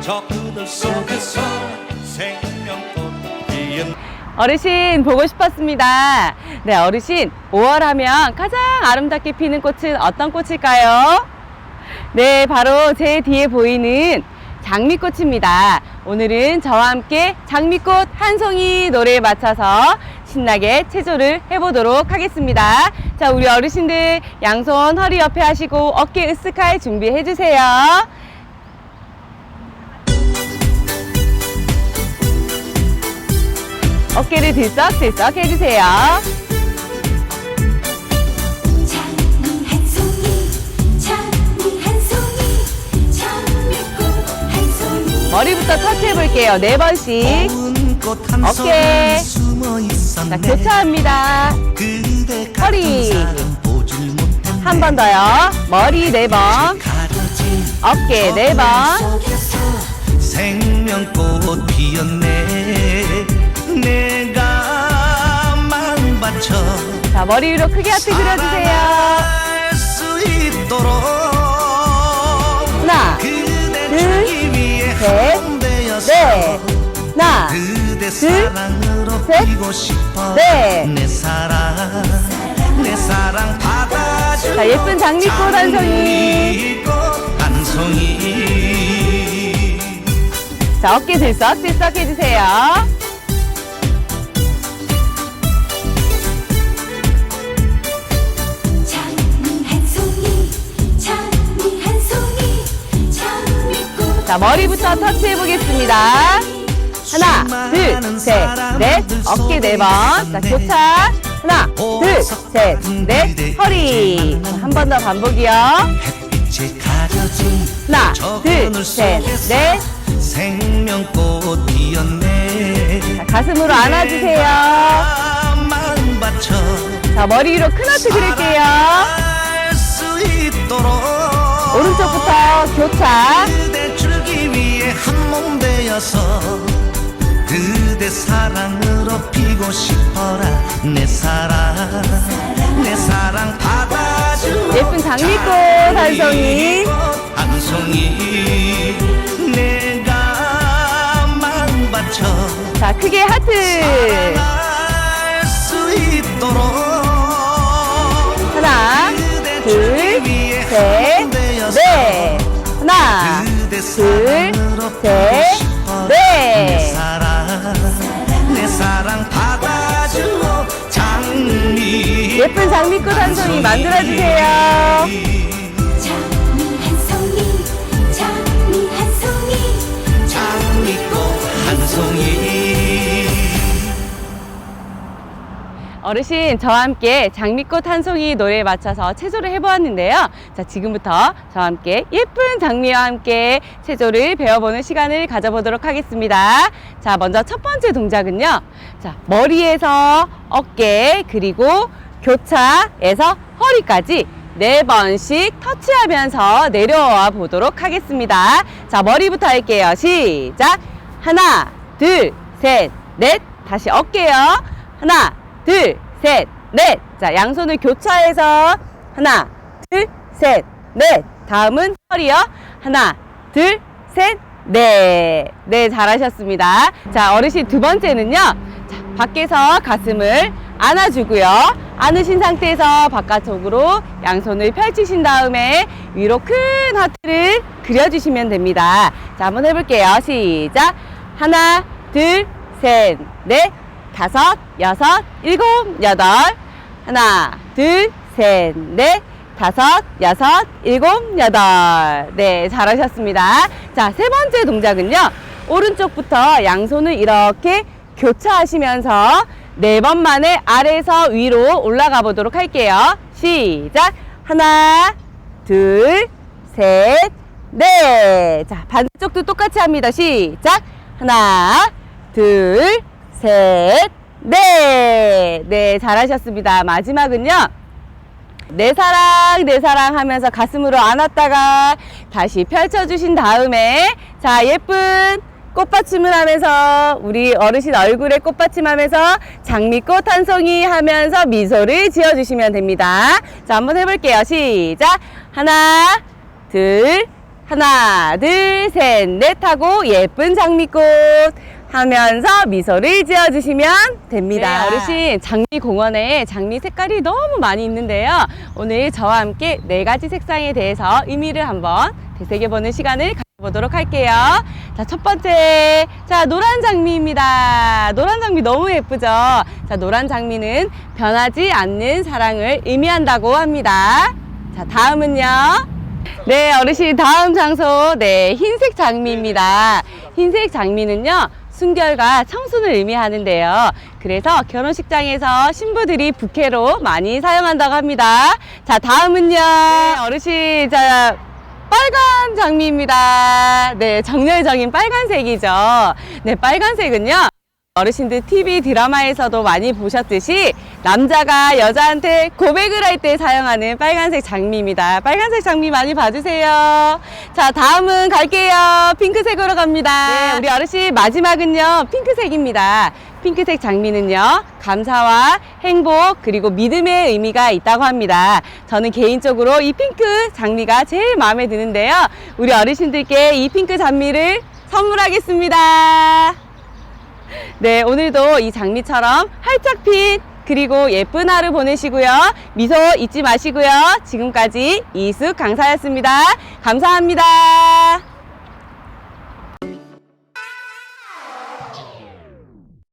저 그늘 속에서 생명꽃 어르신 보고 싶었습니다. 네, 어르신 5월 하면 가장 아름답게 피는 꽃은 어떤 꽃일까요? 네, 바로 제 뒤에 보이는 장미꽃입니다. 오늘은 저와 함께 장미꽃 한 송이 노래에 맞춰서 신나게 체조를 해보도록 하겠습니다. 자, 우리 어르신들 양손 허리 옆에 하시고 어깨 으쓱할 준비해 주세요. 어깨를 들썩들썩 해주세요. 머리부터 터치해 볼게요. 네 번씩. 어깨. 자, 교차합니다. 허리. 한 번 더요. 머리 네 번. 어깨 네 번. 생명꽃 피었네 머리 위로 크게 하트 그려주세요. 하나, 둘, 셋, 네. 하나, 사랑으로 셋, 넷. 자, 예쁜 장미꽃 한 송이. 장미꽃 한 송이 자, 어깨 들썩 들썩 해주세요. 자, 머리부터 터치해 보겠습니다. 하나, 둘, 셋, 넷, 어깨 네 번. 자, 교차. 하나, 둘, 셋, 넷, 허리. 한 번 더 반복이요. 하나, 저 둘, 셋, 넷. 생명꽃 피었네 자, 가슴으로 안아주세요. 자, 머리 위로 큰 하트 그릴게요. 오른쪽부터 교차. 되어서 그대 사랑으로 피고 싶어라 내 사랑 내 사랑 받아줘 예쁜 장미꽃 한 송이. 한 송이 내가 마음 바쳐 자, 크게 하트. 살아갈 수 있도록 하나, 그대 둘, 줄기 위해 셋, 한몸 되어서 넷. 하나, 그대 둘, 사랑으로 셋, 예쁜 장미꽃 한 송이 만들어주세요. 장미 한 송이 장미 한 송이 장미꽃 한 송이 어르신 저와 함께 장미꽃 한 송이 노래에 맞춰서 체조를 해보았는데요. 자 지금부터 저와 함께 예쁜 장미와 함께 체조를 배워보는 시간을 가져보도록 하겠습니다. 자 먼저 첫 번째 동작은요. 자 머리에서 어깨 그리고 교차에서 허리까지 네 번씩 터치하면서 내려와 보도록 하겠습니다. 자 머리부터 할게요. 시작. 하나, 둘, 셋, 넷. 다시 어깨요. 하나, 둘, 셋, 넷. 자, 양손을 교차해서 하나, 둘, 셋, 넷. 다음은 허리요. 하나, 둘, 셋, 넷. 네, 잘하셨습니다. 자, 어르신 두 번째는요. 자, 밖에서 가슴을 안아주고요. 안으신 상태에서 바깥쪽으로 양손을 펼치신 다음에 위로 큰 하트를 그려주시면 됩니다. 자, 한번 해볼게요. 시작. 하나, 둘, 셋, 넷, 다섯, 여섯, 일곱, 여덟. 하나, 둘, 셋, 넷, 다섯, 여섯, 일곱, 여덟. 네, 잘하셨습니다. 자, 세 번째 동작은요. 오른쪽부터 양손을 이렇게 교차하시면서 네 번 만에 아래에서 위로 올라가 보도록 할게요. 시작. 하나, 둘, 셋, 넷. 자, 반대쪽도 똑같이 합니다. 시작. 하나, 둘, 셋, 넷. 네, 잘하셨습니다. 마지막은요. 내 사랑, 내 사랑 하면서 가슴으로 안았다가 다시 펼쳐주신 다음에 자, 예쁜 꽃받침을 하면서 우리 어르신 얼굴에 꽃받침하면서 장미꽃 한 송이 하면서 미소를 지어주시면 됩니다. 자, 한번 해볼게요. 시작. 하나, 둘, 하나, 둘, 셋, 넷 하고 예쁜 장미꽃 하면서 미소를 지어주시면 됩니다. 네, 어르신, 장미공원에 장미 색깔이 너무 많이 있는데요. 오늘 저와 함께 네 가지 색상에 대해서 의미를 한번 되새겨보는 시간을 가져보도록 할게요. 자, 첫 번째. 자, 노란 장미입니다. 노란 장미 너무 예쁘죠? 자, 노란 장미는 변하지 않는 사랑을 의미한다고 합니다. 자, 다음은요. 네, 어르신 다음 장소, 네, 흰색 장미입니다. 흰색 장미는요, 순결과 청순을 의미하는데요. 그래서 결혼식장에서 신부들이 부케로 많이 사용한다고 합니다. 자, 다음은요, 네, 어르신, 자, 빨간 장미입니다. 네, 정열적인 빨간색이죠. 네, 빨간색은요. 어르신들 TV 드라마에서도 많이 보셨듯이 남자가 여자한테 고백을 할 때 사용하는 빨간색 장미입니다. 빨간색 장미 많이 봐주세요. 자, 다음은 갈게요. 핑크색으로 갑니다. 네, 우리 어르신 마지막은요. 핑크색입니다. 핑크색 장미는요. 감사와 행복 그리고 믿음의 의미가 있다고 합니다. 저는 개인적으로 이 핑크 장미가 제일 마음에 드는데요. 우리 어르신들께 이 핑크 장미를 선물하겠습니다. 네, 오늘도 이 장미처럼 활짝 핀 그리고 예쁜 하루 보내시고요. 미소 잊지 마시고요. 지금까지 이숙 강사였습니다. 감사합니다.